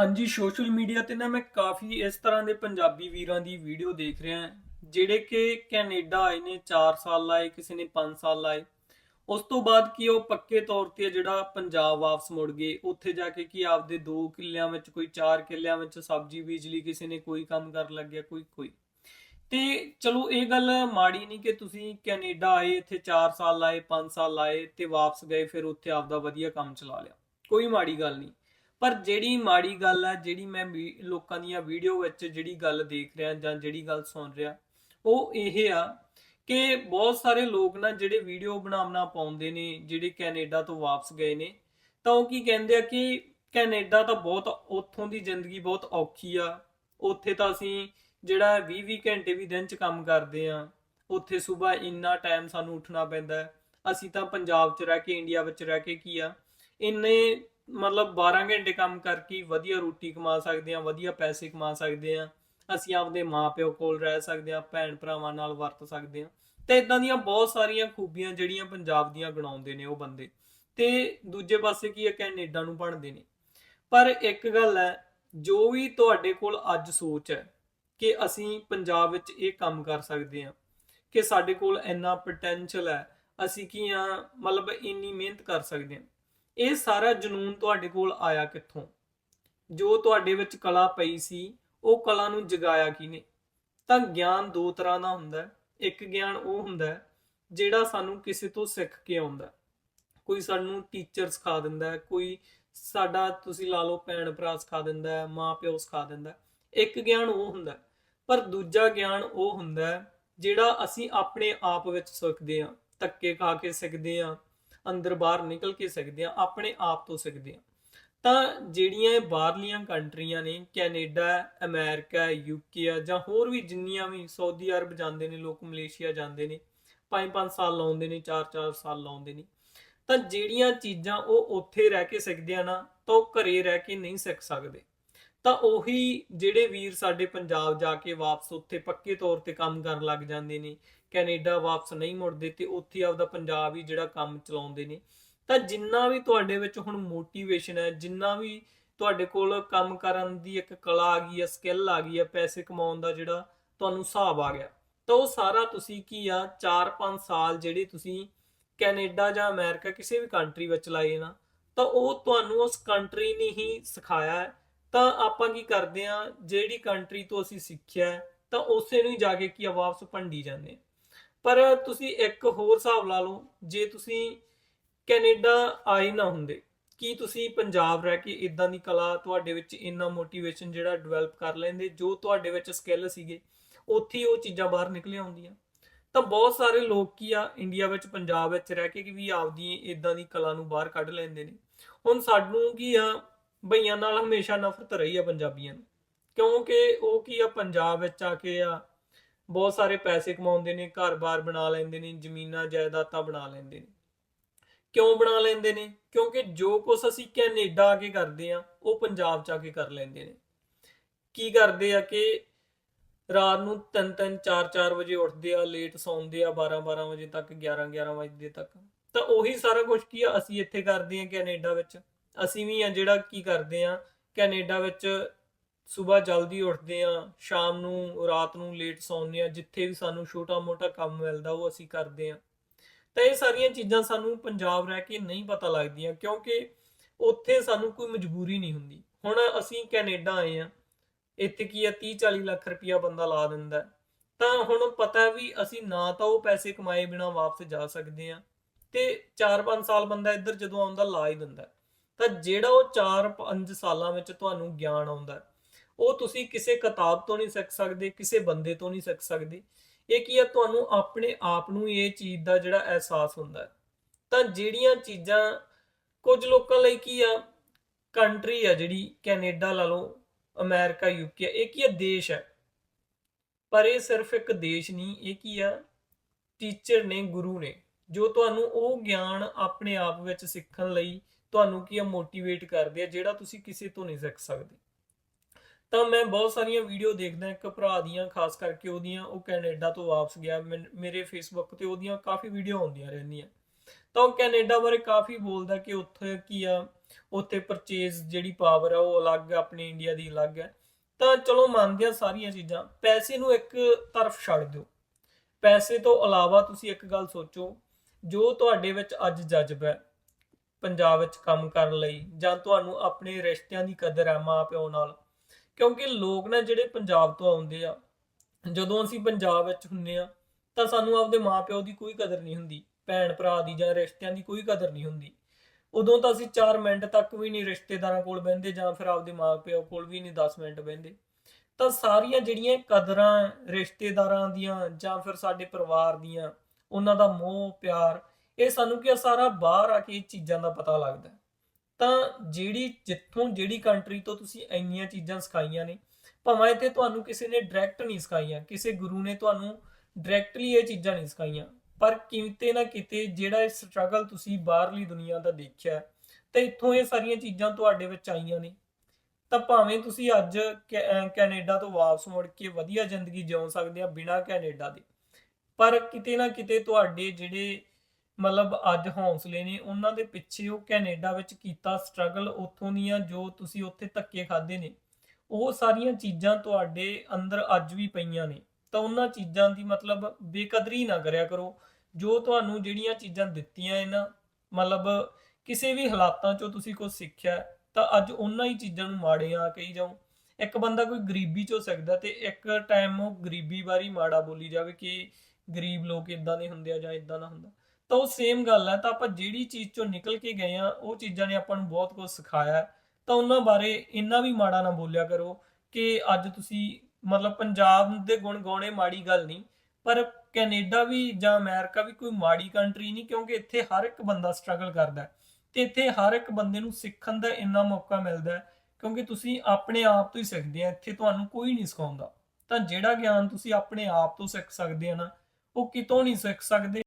ਹਾਂਜੀ, social media ਤੇ ਨਾ ਮੈਂ ਕਾਫੀ ਇਸ ਤਰ੍ਹਾਂ ਦੇ ਪੰਜਾਬੀ ਵੀਰਾਂ ਦੀ ਵੀਡੀਓ ਦੇਖ ਰਿਹਾ ਜਿਹੜੇ ਕਿ ਕੈਨੇਡਾ ਆਏ ਨੇ 4 ਸਾਲ ਲਾਏ, ਕਿਸੇ ਨੇ 5 ਸਾਲ ਲਾਏ। ਉਸ ਤੋਂ ਬਾਅਦ ਕੀ ਉਹ ਪੱਕੇ ਤੌਰ ਤੇ ਜਿਹੜਾ ਪੰਜਾਬ ਵਾਪਸ ਮੁੜ ਗਏ। ਉੱਥੇ ਜਾ ਕੇ ਕੀ ਆਪਦੇ ਦੋ ਕਿੱਲਿਆਂ ਵਿੱਚ, ਕੋਈ ਚਾਰ ਕਿੱਲਿਆਂ ਵਿੱਚ ਸਬਜ਼ੀ ਬੀਜ ਲਈ, ਕਿਸੇ ਨੇ ਕੋਈ ਕੰਮ ਕਰ ਲੱਗਿਆ, ਕੋਈ ਕੋਈ। ਤੇ ਚਲੋ, ਇਹ ਗੱਲ ਮਾੜੀ ਨਹੀਂ ਕਿ ਤੁਸੀਂ ਕੈਨੇਡਾ ਆਏ, ਇੱਥੇ 4 ਸਾਲ ਲਾਏ 5 ਸਾਲ ਲਾਏ ਤੇ ਵਾਪਸ ਗਏ, ਫਿਰ ਉੱਥੇ ਆਪਦਾ ਵਧੀਆ ਕੰਮ ਚਲਾ ਲਿਆ। ਕੋਈ ਮਾੜੀ ਗੱਲ ਨਹੀਂ। ਪਰ ਜਿਹੜੀ ਮਾੜੀ ਗੱਲ ਆ, ਜਿਹੜੀ ਮੈਂ ਵੀ- ਲੋਕਾਂ ਦੀਆਂ ਵੀਡੀਓ ਵਿੱਚ ਜਿਹੜੀ ਗੱਲ ਦੇਖ ਰਿਹਾ ਜਾਂ ਜਿਹੜੀ ਗੱਲ ਸੁਣ ਰਿਹਾ, ਉਹ ਇਹ ਆ ਕਿ ਬਹੁਤ ਸਾਰੇ ਲੋਕ ਨਾ ਜਿਹੜੇ ਵੀਡੀਓ ਬਣਾਉਣਾ ਪਾਉਂਦੇ ਨੇ, ਜਿਹੜੇ ਕੈਨੇਡਾ ਤੋਂ ਵਾਪਸ ਗਏ ਨੇ, ਤਾਂ ਉਹ ਕੀ ਕਹਿੰਦੇ ਆ ਕਿ ਕੈਨੇਡਾ ਤਾਂ ਬਹੁਤ ਉੱਥੋਂ ਦੀ ਜ਼ਿੰਦਗੀ ਬਹੁਤ ਔਖੀ ਆ, ਉੱਥੇ ਤਾਂ ਅਸੀਂ ਜਿਹੜਾ 20 20 ਘੰਟੇ ਵੀ ਦਿਨ ਚ ਕੰਮ ਕਰਦੇ ਆ, ਉੱਥੇ ਸਵੇਰ ਇੰਨਾ ਟਾਈਮ ਸਾਨੂੰ ਉੱਠਣਾ ਪੈਂਦਾ, ਅਸੀਂ ਤਾਂ ਪੰਜਾਬ ਚ ਰਹਿ ਕੇ, ਇੰਡੀਆ ਵਿੱਚ ਰਹਿ ਕੇ ਕੀ ਆ, ਇੰਨੇ ਮਤਲਬ 12 ਘੰਟੇ ਕੰਮ ਕਰਕੇ ਵਧੀਆ ਰੋਟੀ ਕਮਾ ਸਕਦੇ ਆ ਵਧੀਆ ਪੈਸੇ ਕਮਾ ਸਕਦੇ ਆ ਅਸੀਂ ਆਪਦੇ ਮਾਪਿਓ ਕੋਲ ਰਹਿ ਸਕਦੇ ਆ ਭੈਣ ਭਰਾਵਾਂ ਨਾਲ ਵਰਤ ਸਕਦੇ ਆ ਤੇ ਇਦਾਂ ਦੀਆਂ ਬਹੁਤ ਸਾਰੀਆਂ ਖੂਬੀਆਂ ਜਿਹੜੀਆਂ ਪੰਜਾਬ ਦੀਆਂ ਗਣਾਉਂਦੇ ਨੇ ਉਹ ਬੰਦੇ। ਤੇ ਦੂਜੇ ਪਾਸੇ ਕੀ ਹੈ ਕੈਨੇਡਾ ਨੂੰ ਬਣਦੇ ਨੇ। ਪਰ ਇੱਕ ਗੱਲ ਹੈ, ਜੋ ਵੀ ਤੁਹਾਡੇ ਕੋਲ ਅੱਜ ਸੋਚ ਹੈ ਕਿ ਅਸੀਂ ਪੰਜਾਬ ਵਿੱਚ ਇਹ ਕੰਮ ਕਰ ਸਕਦੇ ਹਾਂ, ਕਿ ਸਾਡੇ ਕੋਲ ਇੰਨਾ ਪੋਟੈਂਸ਼ੀਅਲ ਹੈ, ਅਸੀਂ ਕੀ ਆ ਮਤਲਬ ਇੰਨੀ ਮਿਹਨਤ ਕਰ ਸਕਦੇ ਹਾਂ। ਇਹ ਸਾਰਾ ਜਨੂਨ ਤੁਹਾਡੇ ਕੋਲ ਆਇਆ ਕਿੱਥੋਂ? ਜੋ ਤੁਹਾਡੇ ਵਿੱਚ ਕਲਾ ਪਈ ਸੀ, ਉਹ ਕਲਾ ਨੂੰ ਜਗਾਇਆ ਕਿਨੇ ਤਾਂ ਗਿਆਨ ਦੋ ਤਰ੍ਹਾਂ ਦਾ ਹੁੰਦਾ ਹੈ। ਇੱਕ ਗਿਆਨ ਉਹ ਹੁੰਦਾ ਹੈ, ਜਿਹੜਾ ਸਾਨੂੰ ਕਿਸੇ ਤੋਂ ਸਿੱਖ ਕੇ ਆਉਂਦਾ ਕੋਈ ਸਾਨੂੰ ਟੀਚਰ ਸਿਖਾ ਦਿੰਦਾ ਹੈ, ਕੋਈ ਸਾਡਾ ਤੁਸੀਂ ਲਾ ਲਓ ਭੈਣ ਭਰਾ ਸਿਖਾ ਦਿੰਦਾ ਹੈ, ਮਾਂ ਪਿਓ ਸਿਖਾ ਦਿੰਦਾ ਹੈ। ਇੱਕ ਗਿਆਨ ਉਹ ਹੁੰਦਾ ਪਰ ਦੂਜਾ ਗਿਆਨ ਉਹ ਹੁੰਦਾ ਜਿਹੜਾ ਅਸੀਂ ਆਪਣੇ ਆਪ ਵਿੱਚ ਸਿੱਖਦੇ ਹਾਂ, ਧੱਕੇ ਖਾ ਕੇ ਸਿੱਖਦੇ ਹਾਂ ਅੰਦਰ ਬਾਹਰ ਨਿਕਲ ਕੇ ਸਿੱਖਦੇ ਹਾਂ ਆਪਣੇ ਆਪ ਤੋਂ ਸਿੱਖਦੇ ਹਾਂ ਤਾਂ ਜਿਹੜੀਆਂ ਇਹ ਬਾਹਰਲੀਆਂ ਕੰਟਰੀਆਂ ਨੇ, ਕੈਨੇਡਾ, ਅਮਰੀਕਾ ਯੂਕੇ ਆ ਜਾਂ ਹੋਰ ਵੀ ਜਿੰਨੀਆਂ ਵੀ ਸਾਊਦੀ ਅਰਬ ਜਾਂਦੇ ਨੇ, ਲੋਕ ਮਲੇਸ਼ੀਆ ਜਾਂਦੇ ਨੇ 5-5 ਸਾਲ ਲਾਉਂਦੇ ਨੇ 4-4 ਸਾਲ ਲਾਉਂਦੇ ਨੇ, ਤਾਂ ਜਿਹੜੀਆਂ ਚੀਜ਼ਾਂ ਉਹ ਉੱਥੇ ਰਹਿ ਕੇ ਸਿੱਖਦੇ ਆ ਨਾ, ਤਾਂ ਉਹ ਘਰੇ ਰਹਿ ਕੇ ਨਹੀਂ ਸਿੱਖ ਸਕਦੇ। ਤਾਂ ਉਹੀ ਜਿਹੜੇ ਵੀਰ ਸਾਡੇ ਪੰਜਾਬ ਜਾ ਕੇ ਵਾਪਸ ਉੱਥੇ ਪੱਕੇ ਤੌਰ ਤੇ ਕੰਮ ਕਰਨ ਲੱਗ ਜਾਂਦੇ ਨੇ ਕੈਨੇਡਾ ਵਾਪਸ ਨਹੀਂ ਮੁੜਦੇ ਤੇ ਉੱਥੇ ਆਪਦਾ ਪੰਜਾਬ ਹੀ ਜਿਹੜਾ ਕੰਮ ਚਲਾਉਂਦੇ ਨੇ। ਤਾਂ ਜਿੰਨਾ ਵੀ ਤੁਹਾਡੇ ਵਿੱਚ ਹੁਣ ਮੋਟੀਵੇਸ਼ਨ ਹੈ, ਜਿੰਨਾ ਵੀ ਤੁਹਾਡੇ ਕੋਲ ਕੰਮ ਕਰਨ ਦੀ ਇੱਕ ਕਲਾ ਆ ਗਈ ਹੈ ਸਕਿੱਲ ਆ ਗਈ ਹੈ, ਪੈਸੇ ਕਮਾਉਣ ਦਾ ਜਿਹੜਾ ਤੁਹਾਨੂੰ ਹਿਸਾਬ ਆ ਗਿਆ। ਤਾਂ ਉਹ ਸਾਰਾ ਤੁਸੀਂ ਕੀ ਆ 4-5 ਸਾਲ ਜਿਹੜੇ ਤੁਸੀਂ ਕੈਨੇਡਾ ਜਾਂ ਅਮਰੀਕਾ ਕਿਸੇ ਵੀ ਕੰਟਰੀ ਵਿੱਚ ਲਾਏ ਨਾ, ਤਾਂ ਉਹ ਤੁਹਾਨੂੰ ਉਸ ਕੰਟਰੀ ਨੇ ਹੀ ਸਿਖਾਇਆ ਹੈ। ਤਾਂ ਆਪਾਂ ਕੀ ਕਰਦੇ ਆ ਜਿਹੜੀ ਕੰਟਰੀ ਤੋਂ ਅਸੀਂ ਸਿੱਖਿਆ ਤਾਂ ਉਸੇ ਨੂੰ ਹੀ ਜਾ ਕੇ ਕੀ ਆ, ਵਾਪਸ ਭੰਡੀ ਜਾਂਦੇ ਆ ਪਰ ਤੁਸੀਂ ਇੱਕ ਹੋਰ ਹਿਸਾਬ ਲਾ ਲਓ, ਜੇ ਤੁਸੀਂ ਕੈਨੇਡਾ ਆਏ ਨਾ ਹੁੰਦੇ, ਕੀ ਤੁਸੀਂ ਪੰਜਾਬ ਰਹਿ ਕੇ ਇਦਾਂ ਦੀ ਕਲਾ ਤੁਹਾਡੇ ਵਿੱਚ ਇੰਨਾ ਮੋਟੀਵੇਸ਼ਨ ਜਿਹੜਾ ਡਿਵੈਲਪ ਕਰ ਲੈਂਦੇ, ਜੋ ਤੁਹਾਡੇ ਵਿੱਚ ਸਕਿੱਲ ਸੀਗੇ, ਉੱਥੇ ਹੀ ਉਹ ਚੀਜ਼ਾਂ ਬਾਹਰ ਨਿਕਲੀਆਂ ਹੁੰਦੀਆਂ? ਤਾਂ ਬਹੁਤ ਸਾਰੇ ਲੋਕ ਕੀ ਆ, ਇੰਡੀਆ ਵਿੱਚ, ਪੰਜਾਬ ਵਿੱਚ ਰਹਿ ਕੇ ਕਿ ਵੀ ਆਪਦੀ ਇਦਾਂ ਦੀ ਕਲਾ ਨੂੰ ਬਾਹਰ ਕੱਢ ਲੈਂਦੇ ਨੇ। ਹੁਣ ਸਾਨੂੰ ਕੀ ਆ, ਬਈਆਂ ਨਾਲ ਹਮੇਸ਼ਾ ਨਫ਼ਰਤ ਰਹੀ ਆ ਪੰਜਾਬੀਆਂ ਨੂੰ। ਕਿਉਂਕਿ ਉਹ ਕੀ ਆ, ਪੰਜਾਬ ਵਿੱਚ ਆ ਕੇ ਆ ਬਹੁਤ ਸਾਰੇ ਪੈਸੇ ਕਮਾਉਂਦੇ ਨੇ, ਘਰ-ਬਾਰ ਬਣਾ ਲੈਂਦੇ ਨੇ, ਜ਼ਮੀਨਾਂ, ਜਾਇਦਾਦਾਂ ਬਣਾ ਲੈਂਦੇ ਨੇ। ਕਿਉਂ ਬਣਾ ਲੈਂਦੇ ਨੇ? ਕਿਉਂਕਿ ਜੋ ਕੁਝ ਅਸੀਂ ਕੈਨੇਡਾ ਆ ਕੇ ਕਰਦੇ ਆ ਉਹ ਪੰਜਾਬ ਚ ਆ ਕੇ ਕਰ ਲੈਂਦੇ ਨੇ। ਕੀ ਕਰਦੇ ਆ ਕਿ ਰਾਤ ਨੂੰ 3-3 4-4 ਵਜੇ ਉੱਠਦੇ ਆ ਲੇਟ ਸੌਂਦੇ ਆ 12-12 ਵਜੇ ਤੱਕ 11-11 ਵਜੇ ਤੱਕ। ਤਾਂ ਉਹੀ ਸਾਰਾ ਕੁਝ ਕੀ ਆ, ਅਸੀਂ ਇੱਥੇ ਕਰਦੇ ਆ ਕੈਨੇਡਾ ਵਿੱਚ। ਅਸੀਂ ਵੀ ਆ ਜਿਹੜਾ ਕੀ ਕਰਦੇ ਆ ਕੈਨੇਡਾ ਵਿੱਚ ਸਵੇਰ ਜਲਦੀ ਉੱਠਦੇ ਆ ਸ਼ਾਮ ਨੂੰ, ਰਾਤ ਨੂੰ ਲੇਟ ਸੌਂਦੇ ਆ ਜਿੱਥੇ ਵੀ ਸਾਨੂੰ ਛੋਟਾ-ਮੋਟਾ ਕੰਮ ਮਿਲਦਾ ਉਹ ਅਸੀਂ ਕਰਦੇ ਆ ਤਾਂ ਇਹ ਸਾਰੀਆਂ ਚੀਜ਼ਾਂ ਸਾਨੂੰ ਪੰਜਾਬ ਰਹਿ ਕੇ ਨਹੀਂ ਪਤਾ ਲੱਗਦੀਆਂ ਕਿਉਂਕਿ ਉੱਥੇ ਸਾਨੂੰ ਕੋਈ ਮਜਬੂਰੀ ਨਹੀਂ ਹੁੰਦੀ। ਹੁਣ ਅਸੀਂ ਕੈਨੇਡਾ ਆਏ ਆ ਇੱਥੇ ਕੀ ਆ 30 40 ਲੱਖ ਰੁਪਇਆ ਬੰਦਾ ਲਾ ਦਿੰਦਾ ਤਾਂ ਹੁਣ ਪਤਾ ਵੀ ਅਸੀਂ ਨਾ ਤਾਂ ਉਹ ਪੈਸੇ ਕਮਾਏ ਬਿਨਾ ਵਾਪਸ ਜਾ ਸਕਦੇ ਆ ਤੇ 4-5 ਸਾਲ ਬੰਦਾ ਇੱਧਰ ਜਦੋਂ ਆਉਂਦਾ ਲਾ ਹੀ ਦਿੰਦਾ ਤਾਂ ਜਿਹੜਾ ਉਹ 4-5 ਸਾਲਾਂ ਵਿੱਚ ਤੁਹਾਨੂੰ ਗਿਆਨ ਆਉਂਦਾ ਉਹ ਤੁਸੀਂ ਕਿਸੇ ਕਿਤਾਬ ਤੋਂ ਨਹੀਂ ਸਿੱਖ ਸਕਦੇ, ਕਿਸੇ ਬੰਦੇ ਤੋਂ ਨਹੀਂ ਸਿੱਖ ਸਕਦੇ। ਇਹ ਕੀ ਆ? ਤੁਹਾਨੂੰ ਆਪਣੇ ਆਪ ਨੂੰ ਇਹ ਚੀਜ਼ ਦਾ ਜਿਹੜਾ ਅਹਿਸਾਸ ਹੁੰਦਾ ਹੈ। ਤਾਂ ਜਿਹੜੀਆਂ ਚੀਜ਼ਾਂ ਕੁਝ ਲੋਕਾਂ ਲਈ ਕੀ ਆ? ਕੰਟਰੀ ਆ ਜਿਹੜੀ ਕੈਨੇਡਾ ਲਾ ਲਓ, ਅਮਰੀਕਾ, ਯੂਕੇ, ਇਹ ਕੀ ਆ? ਦੇਸ਼ ਹੈ। ਪਰ ਇਹ ਸਿਰਫ ਇੱਕ ਦੇਸ਼ ਨਹੀਂ, ਇਹ ਕੀ ਆ? ਟੀਚਰ ਨੇ, ਗੁਰੂ ਨੇ, ਜੋ ਤੁਹਾਨੂੰ ਉਹ ਗਿਆਨ ਆਪਣੇ ਆਪ ਵਿੱਚ ਸਿੱਖਣ ਲਈ ਤੁਹਾਨੂੰ ਕੀ ਆ? ਮੋਟੀਵੇਟ ਕਰਦੇ ਆ, ਜਿਹੜਾ ਤੁਸੀਂ ਕਿਸੇ ਤੋਂ ਨਹੀਂ ਸਿੱਖ ਸਕਦੇ। ਤਾਂ ਮੈਂ ਬਹੁਤ ਸਾਰੀਆਂ ਵੀਡੀਓ ਦੇਖਦਾ, ਇੱਕ ਭਰਾ ਦੀਆਂ, ਖਾਸ ਕਰਕੇ ਉਹਦੀਆਂ, ਉਹ ਕੈਨੇਡਾ ਤੋਂ ਵਾਪਸ ਗਿਆ। ਮੈਨ- ਮੇਰੇ ਫੇਸਬੁੱਕ ਤੇ ਉਹਦੀਆਂ ਕਾਫੀ ਵੀਡੀਓ ਆਉਂਦੀਆਂ ਰਹਿੰਦੀਆਂ। ਤਾਂ ਉਹ ਕੈਨੇਡਾ ਬਾਰੇ ਕਾਫੀ ਬੋਲਦਾ ਕਿ ਉੱਥੇ ਕੀ ਆ, ਉੱਥੇ ਪਰਚੇਜ਼ ਜਿਹੜੀ ਪਾਵਰ ਆ, ਉਹ ਅਲੱਗ ਆ, ਆਪਣੇ ਇੰਡੀਆ ਦੀ ਅਲੱਗ ਹੈ ਤਾਂ ਚਲੋ ਮੰਨਦੇ ਆ ਸਾਰੀਆਂ ਚੀਜ਼ਾਂ। ਪੈਸੇ ਨੂੰ ਇੱਕ ਤਰਫ ਛੱਡ ਦਿਓ। ਪੈਸੇ ਤੋਂ ਇਲਾਵਾ ਤੁਸੀਂ ਇੱਕ ਗੱਲ ਸੋਚੋ, ਜੋ ਤੁਹਾਡੇ ਵਿੱਚ ਅੱਜ ਜਜ਼ਬਾ ਹੈ, ਪੰਜਾਬ ਵਿੱਚ ਕੰਮ ਕਰਨ ਲਈ ਜਾਂ ਤੁਹਾਨੂੰ ਆਪਣੇ ਰਿਸ਼ਤਿਆਂ ਦੀ ਕਦਰ ਹੈ ਮਾਂ ਪਿਓ ਨਾਲ ਕਿਉਂਕਿ ਲੋਕ ਨਾ ਜਿਹੜੇ ਪੰਜਾਬ ਤੋਂ ਆਉਂਦੇ ਆ, ਜਦੋਂ ਅਸੀਂ ਪੰਜਾਬ ਵਿੱਚ ਹੁੰਨੇ ਆ, ਤਾਂ ਸਾਨੂੰ ਆਪਦੇ ਮਾਂ ਪਿਓ ਦੀ ਕੋਈ ਕਦਰ ਨਹੀਂ ਹੁੰਦੀ ਭੈਣ ਭਰਾ ਦੀ ਜਾਂ ਰਿਸ਼ਤਿਆਂ ਦੀ ਕੋਈ ਕਦਰ ਨਹੀਂ ਹੁੰਦੀ। ਉਦੋਂ ਤਾਂ ਅਸੀਂ 4 ਮਿੰਟ ਤੱਕ ਵੀ ਨਹੀਂ ਰਿਸ਼ਤੇਦਾਰਾਂ ਕੋਲ ਬਹਿੰਦੇ ਜਾਂ ਫਿਰ ਆਪਦੇ ਮਾਂ ਪਿਓ ਕੋਲ ਵੀ ਨਹੀਂ 10 ਮਿੰਟ ਬਹਿੰਦੇ। ਤਾਂ ਸਾਰੀਆਂ ਜਿਹੜੀਆਂ ਕਦਰਾਂ ਰਿਸ਼ਤੇਦਾਰਾਂ ਦੀਆਂ ਜਾਂ ਫਿਰ ਸਾਡੇ ਪਰਿਵਾਰ ਦੀਆਂ, ਉਹਨਾਂ ਦਾ ਮੋਹ ਪਿਆਰ ਇਹ ਸਾਨੂੰ ਕੀ ਸਾਰਾ ਬਾਹਰ ਆ ਕੇ ਇਹ ਚੀਜ਼ਾਂ ਦਾ ਪਤਾ ਲੱਗਦਾ। ਤਾਂ ਜਿਹੜੀ ਜਿੱਥੋਂ ਜਿਹੜੀ ਕੰਟਰੀ ਤੋਂ ਤੁਸੀਂ ਇੰਨੀਆਂ ਚੀਜ਼ਾਂ ਸਿਖਾਈਆਂ ਨੇ, ਭਾਵੇਂ ਤੇ ਤੁਹਾਨੂੰ ਕਿਸੇ ਨੇ ਡਾਇਰੈਕਟ ਨਹੀਂ ਸਿਖਾਈਆਂ, ਕਿਸੇ ਗੁਰੂ ਨੇ ਤੁਹਾਨੂੰ ਡਾਇਰੈਕਟਲੀ ਇਹ ਚੀਜ਼ਾਂ ਨਹੀਂ ਸਿਖਾਈਆਂ, ਪਰ ਕਿਤੇ ਨਾ ਕਿਤੇ ਜਿਹੜਾ ਇਹ ਸਟਰਗਲ ਤੁਸੀਂ ਬਾਹਰਲੀ ਦੁਨੀਆ ਦਾ ਦੇਖਿਆ ਤੇ ਇੱਥੋਂ ਇਹ ਸਾਰੀਆਂ ਚੀਜ਼ਾਂ ਤੁਹਾਡੇ ਵਿੱਚ ਆਈਆਂ ਨੇ। ਤਾਂ ਭਾਵੇਂ ਤੁਸੀਂ ਅੱਜ ਕੈ- ਕੈਨੇਡਾ ਤੋਂ ਵਾਪਸ ਮੁੜ ਕੇ ਵਧੀਆ ਜ਼ਿੰਦਗੀ ਜਿਉ ਸਕਦੇ ਆ ਬਿਨਾਂ ਕੈਨੇਡਾ ਦੇ, ਪਰ ਕਿਤੇ ਨਾ ਕਿਤੇ ਤੁਹਾਡੇ ਜਿਹੜੇ ਮਤਲਬ ਅੱਜ ਹੌਸਲੇ ਨੇ ਉਹਨਾਂ ਦੇ ਪਿੱਛੇ ਉਹ ਕੈਨੇਡਾ ਵਿੱਚ ਕੀਤਾ ਸਟਰਗਲ ਉੱਥੋਂ ਦੀਆਂ ਜੋ ਤੁਸੀਂ ਉੱਥੇ ਧੱਕੇ ਖਾਦੇ ਨੇ, ਉਹ ਸਾਰੀਆਂ ਚੀਜ਼ਾਂ ਤੁਹਾਡੇ ਅੰਦਰ ਅੱਜ ਵੀ ਪਈਆਂ ਨੇ। ਤਾਂ ਉਹਨਾਂ ਚੀਜ਼ਾਂ ਦੀ ਮਤਲਬ ਬੇਕਦਰੀ ਨਾ ਕਰਿਆ ਕਰੋ। ਜੋ ਤੁਹਾਨੂੰ ਜਿਹੜੀਆਂ ਚੀਜ਼ਾਂ ਦਿੱਤੀਆਂ ਇਹਨਾਂ, ਮਤਲਬ ਕਿਸੇ ਵੀ ਹਾਲਾਤਾਂ 'ਚੋਂ ਤੁਸੀਂ ਕੁਝ ਸਿੱਖਿਆ, ਤਾਂ ਅੱਜ ਉਹਨਾਂ ਹੀ ਚੀਜ਼ਾਂ ਨੂੰ ਮਾੜੇ ਆ ਕਹੀ ਜਾਓ। ਇੱਕ ਬੰਦਾ ਕੋਈ ਗਰੀਬੀ 'ਚੋਂ ਸਕਦਾ ਤੇ ਇੱਕ ਟਾਈਮ ਉਹ ਗਰੀਬੀ ਬਾਰੇ ਮਾੜਾ ਬੋਲੀ ਜਾਵੇ ਕਿ ਗਰੀਬ ਲੋਕ ਇਦਾਂ ਦੇ ਹੁੰਦੇ ਆ ਜਾਂ ਇਦਾਂ ਦਾ ਹੁੰਦਾ। ਤਾਂ ਉਹ ਸੇਮ ਗੱਲ ਹੈ, ਤਾਂ ਆਪਾਂ ਜਿਹੜੀ ਚੀਜ਼ 'ਚੋਂ ਨਿਕਲ ਕੇ ਗਏ ਆ ਉਹ ਚੀਜ਼ਾਂ ਨੇ ਆਪਾਂ ਨੂੰ ਬਹੁਤ ਕੁਝ ਸਿਖਾਇਆ ਤਾਂ ਉਹਨਾਂ ਬਾਰੇ ਇੰਨਾ ਵੀ ਮਾੜਾ ਨਾ ਬੋਲਿਆ ਕਰੋ ਕਿ ਅੱਜ ਤੁਸੀਂ ਮਤਲਬ ਪੰਜਾਬ ਦੇ ਗੁਣ ਗਾਉਣੇ ਮਾੜੀ ਗੱਲ ਨਹੀਂ, ਪਰ ਕੈਨੇਡਾ ਵੀ ਜਾਂ ਅਮਰੀਕਾ ਵੀ ਕੋਈ ਮਾੜੀ ਕੰਟਰੀ ਨਹੀਂ, ਕਿਉਂਕਿ ਇੱਥੇ ਹਰ ਇੱਕ ਬੰਦਾ ਸਟਰਗਲ ਕਰਦਾ ਹੈ। ਤੇ ਇੱਥੇ ਹਰ ਇੱਕ ਬੰਦੇ ਨੂੰ ਸਿੱਖਣ ਦਾ ਇੰਨਾ ਮੌਕਾ ਮਿਲਦਾ ਹੈ, ਕਿਉਂਕਿ ਤੁਸੀਂ ਆਪਣੇ ਆਪ ਤੋਂ ਹੀ ਸਿੱਖਦੇ ਆ, ਇੱਥੇ ਤੁਹਾਨੂੰ ਕੋਈ ਨਹੀਂ ਸਿਖਾਉਂਦਾ। ਤਾਂ ਜਿਹੜਾ ਗਿਆਨ ਤੁਸੀਂ ਆਪਣੇ ਆਪ ਤੋਂ ਸਿੱਖ ਸਕਦੇ ਆ ਨਾ, ਉਹ ਕਿਤੋਂ ਨਹੀਂ ਸਿੱਖ ਸਕਦੇ।